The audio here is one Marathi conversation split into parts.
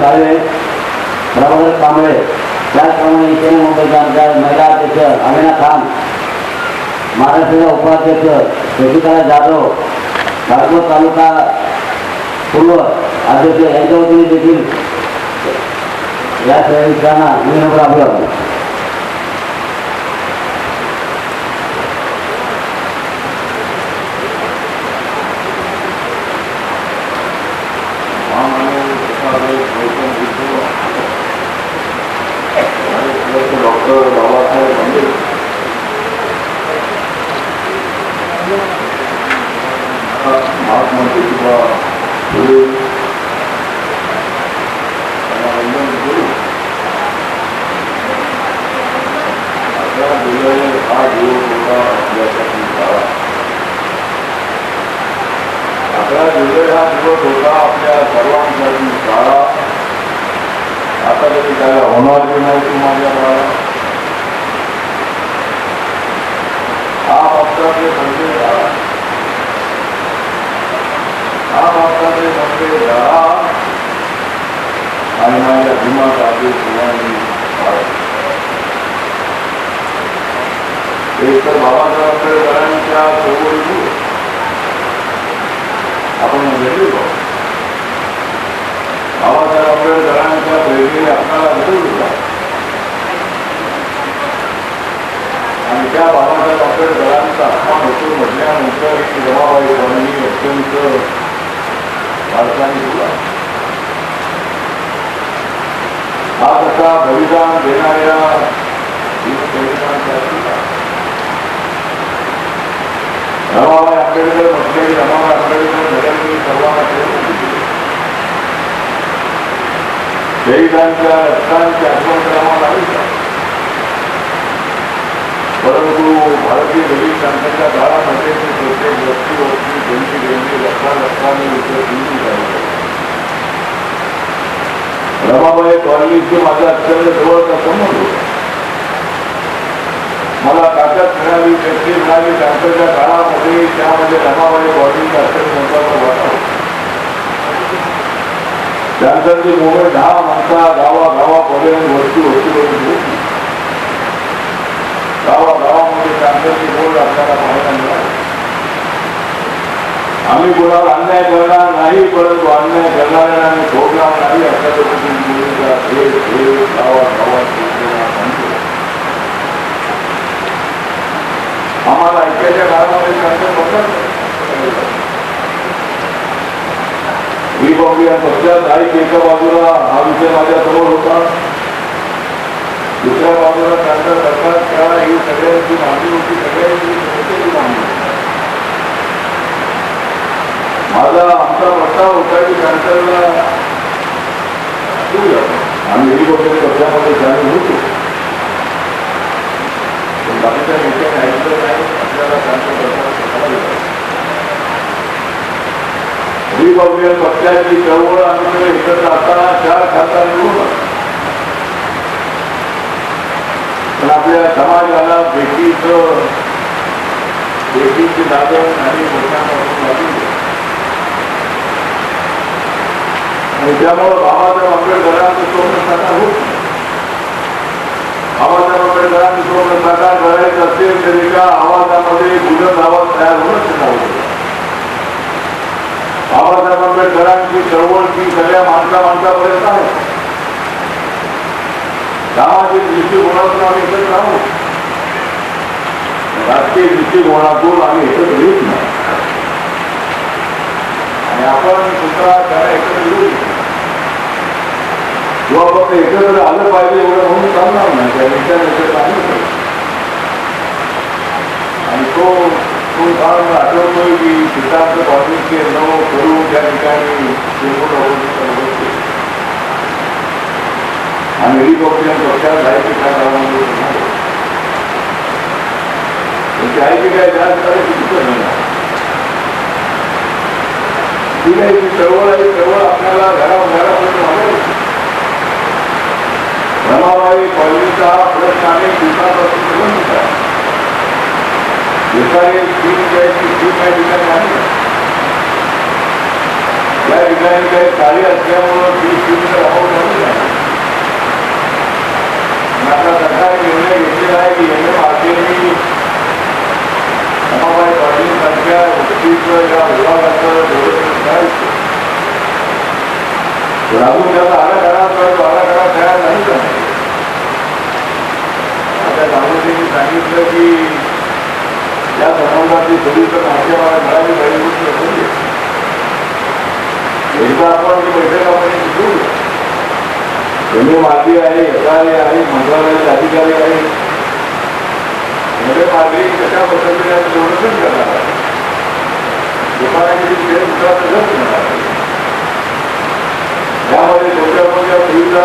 साळवे प्रभाकर कांबळे. त्याचप्रमाणे इथे मुंबईच्या आमच्या महिला अध्यक्ष अमिना खान महाराष्ट्राच्या उपाध्यक्ष शशिकला जाधव नागपूर तालुका पूर्व अध्यक्ष यांच्या वतीने देखील या सैनिकांना मी नंबर अभिवादन डॉक्टर बाबासाहेब आंबेडकर महात्मा ज्योतिबा फुले यांना वंदन करू अकरा जुलै हा दिवस होता आपल्यासाठी काळा अकरा जुलै हा दिवस होता आपल्या सर्वांसाठी काळा आता तरी त्याला होणार की नाही की माझ्या बाळा हा भक्ताचे म्हणजे झाला हा भक्ताचे म्हणजे झाला आणि एक तर बाबासाहेब आंबेडकरांच्या आपण बाबासाहेब आंबेडकरांच्या आपल्याला आणि त्या बाबासाहेब आंबेडकरांचा अपमान होतो म्हटल्यानंतर ही स्वामी अत्यंत भारताने हा कसा बलिदान देणाऱ्या वीरसैनिकांसाठी रमाबाई आंबेडकर म्हटले रमाबाई आंबेडकर घडवली सर्वांना शहीदांच्या रक्तांची आठवण करावा लागेल परंतु भारतीय दलित क्रांतीच्या काळामध्ये ते प्रत्येक व्यक्तीवरती जंती गेली लक्षात लक्षाने विचार दिली झाली रमाबाई कॉलनीचे माझा अत्यंत जवळचा संबंध होता. मला ताकद मिळाली शक्ती मिळाली क्रांतीच्या काळामध्ये त्यामध्ये रमाबाई बॉडी अत्यंत महत्त्वाचा वाटा. त्यानंतर ते मुंबई दहा माणसा गावागावापर्यंत वस्ती वस्तीपर्यंत होती गावा गावामध्ये शांततेची बोल आपल्याला पाहायला मिळाली. आम्ही कोणावर अन्याय करणार नाही परंतु अन्याय करणाऱ्यांना आम्ही सोडणार नाही अशा पद्धतीने मुलीचा खेळ आम्हाला ऐक्याच्या काळामध्ये त्यांचं बघत मी बघू या पक्षात एक एका बाजूला हा विषय माझ्यासमोर होता. दुसऱ्या बाजूला त्यांचा सरकार त्या ही सगळ्यांची मागणी होती सगळ्यांची मागणी माझा आमचा प्रस्ताव होता की कॅन्सरला आम्ही हेलिकॉप्टर पक्षामध्ये सामील होतो. बाकीच्या आपल्याला पक्षाची चळवळ आम्ही एकत्र असताना चार खासदार निवडून पण आपल्या समाजाला बेटीचं भेटीचे दादन आणि मोठ्यापासून आणि त्यामुळं बाबासाहेब आंबेडकरांचं स्वप्न साकार होत नाही. बाबासाहेब आंबेडकरांचं स्वप्न साकार असेल तरी एका आवाजामध्ये बुलंद आवाज तयार होणं त्यांना होतं बाबासाहेब आंबेडकरांची चळवळ ही सगळ्या माणसा माणसापर्यंत आहे. सामाजिक दृष्टिकोनातून आम्ही एकत्र आहोत राजकीय दृष्टिकोनातून आम्ही एकत्र येत नाही आणि आपण सुद्धा त्याला एकत्र येऊ नये. किंवा फक्त एकत्र आलं पाहिजे एवढं म्हणून चालणार नाही. त्या नेत्या आणि तो तो काळ मला आठवतोय की सिद्धार्थ कॉलेजचे नव करून त्या ठिकाणी आणि हेलिकॉप्टर पक्षात जायचे काय काळामध्ये त्यांची आईची काय जास्त झाली की तिथं नाही. ठीक आहे ती चळवळ आहे चळवळ आपल्याला घरा घरापर्यंत मागवली रमाबाई कॉलनीचा प्रश्न आम्ही दिवसापासून संबंधित आहे दुपारी तीन द्यायची तीन या ठिकाणी आहे या ठिकाणी काही कार्य असल्यामुळं ती तीन राहून नाही. आहे आता सरकारने निर्णय तयार नाही का आता गांधीजींनी सांगितलं की या संबंधातली सविस्तर माहिती मला मिळाली पाहिजे गोष्ट होती एकदा आपण ही बैठक आपण एक घेऊ एम मार्गी आहे एस आर आहे मंत्रालयाचे अधिकारी आहे. म्हणजे एम मार्गी कशा पद्धतीने संरक्षण करणार आहे दुकानाची खेळ उतरा घर करणार आहे त्यामध्ये कोणत्या कोणत्या सुविधा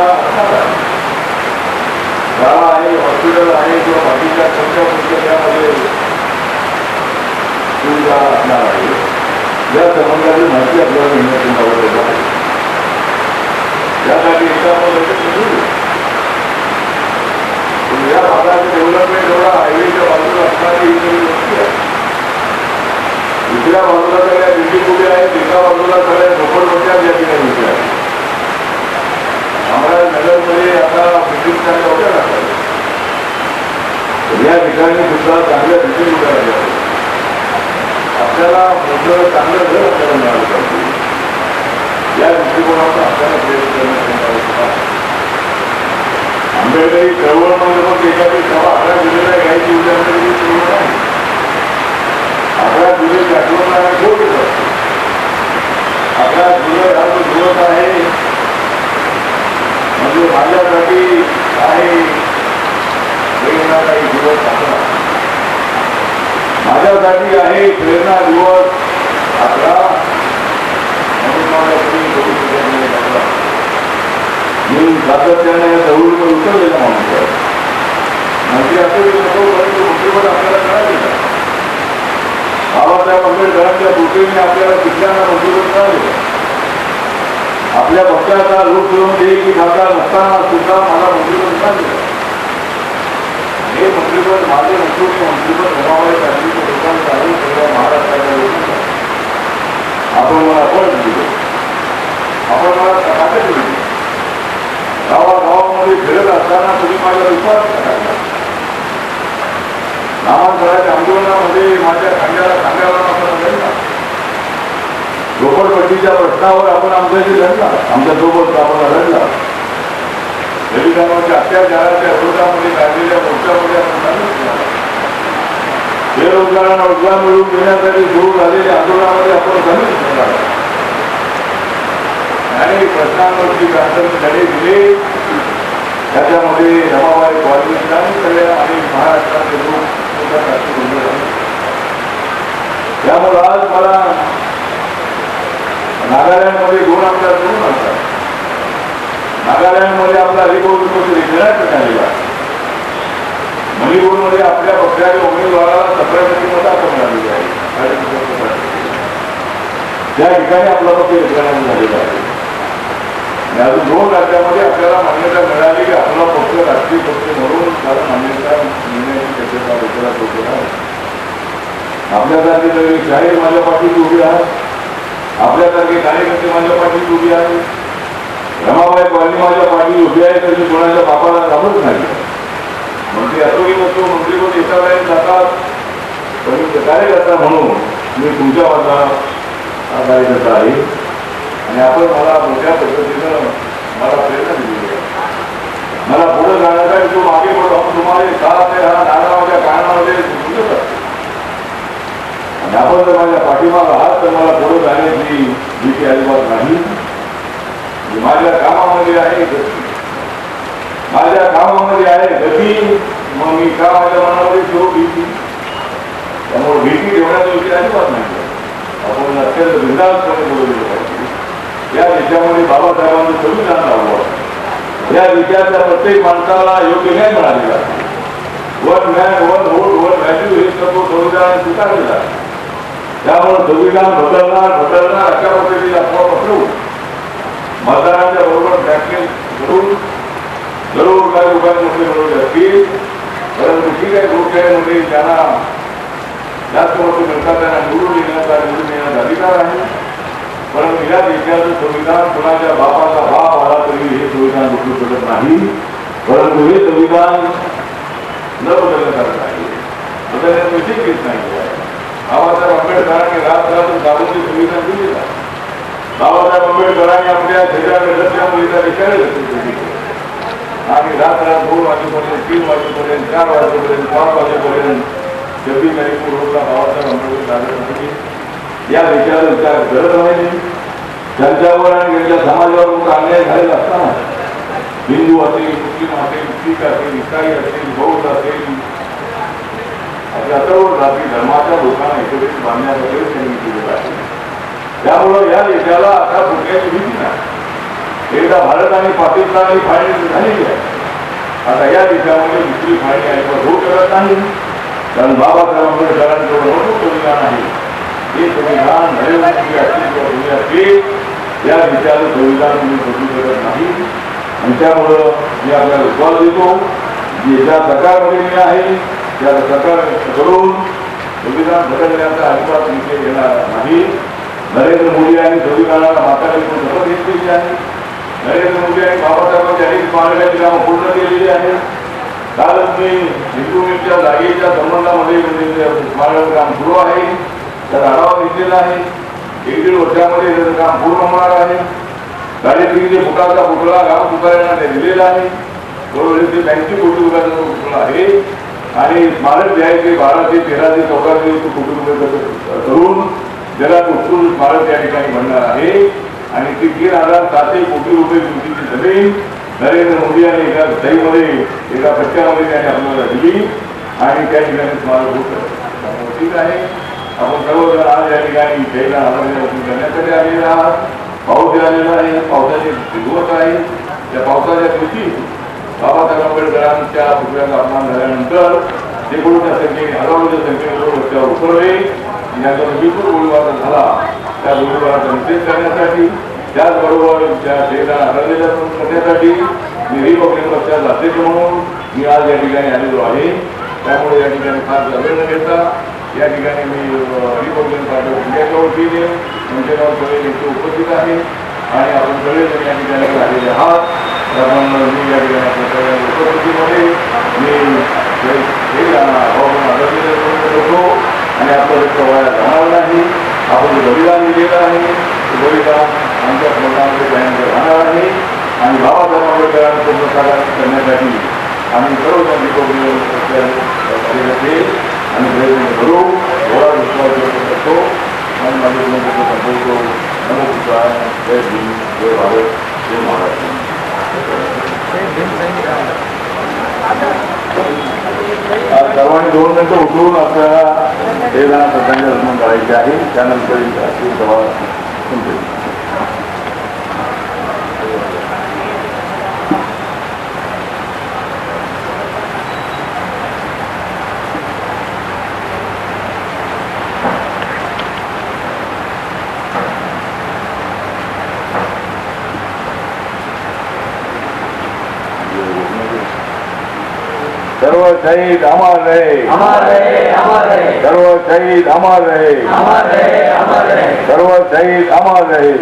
शाळा आहे हॉस्पिटल आहे किंवा बाकीच्या कोणत्या कोणत्या त्यामध्ये सुविधा असणार आहे. या संबंधाची माहिती आपल्याला घेण्यात आवडत आहे. त्यासाठी एकदा या भागाचं डेव्हलपमेंट एवढा हायवेच्या बाजूला असणारी ही गोष्टी आहे दुसऱ्या बाजूला सगळ्या बिल्डिंग उभ्या आहेत एका बाजूला सगळ्या झोपडपट्ट्या या ठिकाणी उभ्या आहेत. नगरमध्ये आता बिल्डिंग चांगल्या उभ्या या ठिकाणी सुद्धा चांगल्या बिल्डिंग उभ्या राहिल्या. आपल्याला मोठं चांगलं घर आपल्याला मिळालं पाहिजे. या दृष्टिकोनातून आपल्याला प्रयत्न करण्यात आवश्यक आहे. आंबेडकरी चळवळमध्ये मग एखादी सभा अकरा जुलैला घ्यायची उद्यामध्ये चळवळ आहे अकरा जुलै आठवण ठेवली जाते अकरा जुलै आज जो दिवस आहे म्हणजे माझ्यासाठी काही प्रेरणा काही दिवस आपला माझ्यासाठी आहे प्रेरणा दिवस अकरा. म्हणून मला कोणी करू शकत मी सातत्याने या चळवळीवर उतरलेला माणूस आहे. मंत्री असं नको आपल्याला मिळालेलं आहे. बाबासाहेब आंबेडकरांच्या कृतीने आपल्याला शिक्षणाला मंत्रिपद मिळालेलं आपल्या पक्षाचा दे की दादा नसताना सुद्धा मला मंत्रिपद सांगितलं हे मंत्रिपद माझे मंत्री हे मंत्रिपद रमाबाई पाटीलच्या लोकांचं सगळ्या महाराष्ट्राच्या लोकांचं आपण मला फळ दिले आपण मला ताकद दिली गावागावामध्ये फिरत असताना तुम्ही माझा विश्वास करायला नामांतराच्या आंदोलनामध्ये माझ्या खांद्याला खांद्यावर झोपडपट्टीच्या प्रश्नावर आपण आमच्याशी लढला आमच्यासोबत आपण लढला दलितांवरच्या अत्याचाराच्या विरोधामध्ये काढलेल्या मोर्चामध्ये आपण बेरोजगारांना रोजगार मिळवून देण्यासाठी सुरू झालेल्या आंदोलनामध्ये आपण धनुष केला आणि प्रश्नांवरती प्राथमिक लढे दिले. त्याच्यामध्ये रमाबाई कॉलनीच्या सगळ्या आणि महाराष्ट्राचे लोक त्यामुळे आज मला नागालँडमध्ये गुण आमदार करून असतात नागालँडमध्ये आपला हरिभाऊ रिजनात झालेला मणिपूरमध्ये आपल्या पक्षाच्या उमेदवाराला सतरा टक्के मत आपण मिळालेली आहे. त्या ठिकाणी आपला पक्ष रिजनात झालेला आहे. अजून दोन राज्यामध्ये आपल्याला मान्यता मिळाली की आपला पक्ष राष्ट्रीय पक्ष म्हणून त्याला मान्यता मिळण्याची शक्यता विचारात होते आहे आपल्यासारखे सगळे शाहीर माझ्या पाठीत उभी आहात आपल्यासारखे कार्यकर्ते माझ्या पाठीत उभी आहे रमाबाई कॉलनी माझ्या पाठी उभी आहे तरी कोणाच्या बापाला घाबरत नाही. मंत्री असो की नसो मंत्री पण एका वेळेस जातात? पण मी कार्यकर्ता म्हणून मी तुमच्या माझा हा कार्यकर्ता आहे. आणि आपण मला मोठ्या पद्धतीनं मला प्रेरणा दिली मला पुढे जाण्यासाठी तो मागे पडतो आपण तुम्हाला साथ ते हा नाना माझ्या कारणामध्ये समजत असतो आणि आपण जर माझ्या पाठीमाग आहात तर मला पुढे जाण्याची भीती अजिबात नाही. माझ्या कामामध्ये आहे गती. माझ्या कामामध्ये आहे गती मग मी का माझ्या मनामध्ये ठेवू भीती? त्यामुळे भीती ठेवण्याचा विषय अजिबात नाही. आपण अत्यंत बिंदासपणे बोललेलं पाहिजे या देशामध्ये बाबासाहेबांचं संविधान लावलं या देशाच्या प्रत्येक माणसाला योग्य न्याय मिळालेला one man one vote one value हे सर्व संविधान स्वीकारलेलं आहे त्यामुळे संविधान बदलणार बदलणार अशा पद्धतीने अफवा पसरवू मतदारांच्या बरोबर ब्लॅकमेल करून ज़रूर काही लोकांमध्ये मिळवले असतील परंतु ठीक आहे लोकशाहीमध्ये ज्यांना जास्त मतं मिळतात त्यांना निवडून येण्याचा निवडून येण्याचा अधिकार आहे. परंतु या देशाचं संविधान कुणाच्या बापाचा बाप आला तरी हे संविधान बदलू शकत नाही. परंतु हे संविधान न बदलण्यासारखं आहे. विषय घेत नाही बाबासाहेब आंबेडकरांनी रात रात्र दारूची सुविधा दिली आहे बाबासाहेब आंबेडकरांनी आपल्या शरीराकडे लक्ष मुलीचा विचार आणि रात रात दोन वाजेपर्यंत तीन वाजेपर्यंत चार वाजेपर्यंत पाच वाजेपर्यंत छब्बीस तारीख रोडला बाबासाहेब आंबेडकर या विचार विचार करत नाही त्यांच्यावर आणि त्यांच्या समाजावर मोठा अन्याय झालेला असताना हिंदू असेल मुस्लिम असेल शीख असेल इसाई असेल बौद्ध असेल अशा जाती धर्माच्या लोकांना एकत्रित बांधण्यासाठी त्यांनी केलेलं आहे. त्यामुळं या देशाला आता कुठल्याची भीती नाही. एकदा भारत आणि पाकिस्तान ही फाळणी झालेली आहे. आता या देशामध्ये दुसरी फाळणी ऐकवा होऊ शकत नाही. कारण बाबासाहेब आंबेडकरांचं मोठं संविधान आहे हे संविधान नरेंद्र मोदी असतील किंवा या देशाचं संविधान तुम्ही बदलू शकत नाही. आणि त्यामुळं मी आपल्याला विश्वास देतो. की ज्या सरकारमध्ये मी आहे. या सरकार करून संविधान बदलण्याचा अजिबात विषय येणार नाही. नरेंद्र मोदी यांनी संविधानाला माताने शपथ घेतलेली आहे. नरेंद्र मोदी आणि बाबासाहेबांची अनेक मागण्याची कामं पूर्ण केलेली आहे. कालच मी हिंदूच्या जागेच्या संबंधामध्ये म्हणजे काम सुरू आहे. तर आढावा घेतलेला आहे. एक दीड वर्षामध्ये त्याचं काम पूर्ण होणार आहे. गाडीचे फुटाचा पुतळा गाव पुतळ्यांना दिलेला आहे. बरोबर ते बँकेची कोटी पुतळा आहे आणि स्मारक जे आहे ते बारा ते तेरा ते चौदा दिवस तो कोटी करून जगात उत्कृष्ट स्मारक त्या ठिकाणी बनणार आहे. आणि ती तीन हजार सातशे कोटी रुपये किमतीची जमीन नरेंद्र मोदी यांनी एका दहीमध्ये एका पट्ट्यामध्ये त्यांनी आपल्याला दिली. आणि त्या ठिकाणी स्मारक होतं. ठीक आहे. आपण सर्वजण आज या ठिकाणी जयला आदरणी करण्यासाठी आलेला आहात. पाऊस आलेला आहे. पावसाचे दिवस आहे त्या पावसाच्या दिवशी बाबासाहेब आंबेडकरांच्या पुतळ्याचा अपमान झाल्यानंतर जे कोणत्या संख्येने हजारोच्या संख्येने लोक रस्त्यावर उतरले. यांचा विपुल गोळीबार झाला. त्या गोळीबाराचा निषेध करण्यासाठी त्याचबरोबर त्या शहीदांना आढळलेल्या करण्यासाठी मी रिपब्लिक पक्षात अध्यक्ष म्हणून मी आज या ठिकाणी आलेलो आहे. त्यामुळे या ठिकाणी फार वेळ न घेता या ठिकाणी मी रिपब्लिकन पार्टी ऑफ इंडियाच्या वतीने मंचेगाव सगळे नेते उपस्थित आहे आणि आपण सगळेजण या ठिकाणी आलेले आहात. तर मी या ठिकाणी आपल्या मी हे- आणि आपलं रक्त वाया जाणार नाही आपण जे बलिदान दिलेलं आहे ते बलिदान आमच्या स्मरणामध्ये भयंकर राहणार आहे आणि बाबासाहेब आंबेडकरांचं स्वप्न साकार करण्यासाठी आम्ही सर्वजण रिपब्लिकन कार्यकर्ते आणि प्रयत्न करू एवढा विश्वास व्यक्त करतो आणि माझे विनंती संपवतो नमस्कार जय भीम जय भारत जय महाराष्ट्र सर्वांनी दोन मिनटं उठून आपल्याला हे श्रद्धांजली अर्पण करायची आहे. त्यानंतर सभा સર્વ શહીદ અમર રહે. સર્વ શહીદ અમર રહે. સર્વ શહીદ અમર રહે.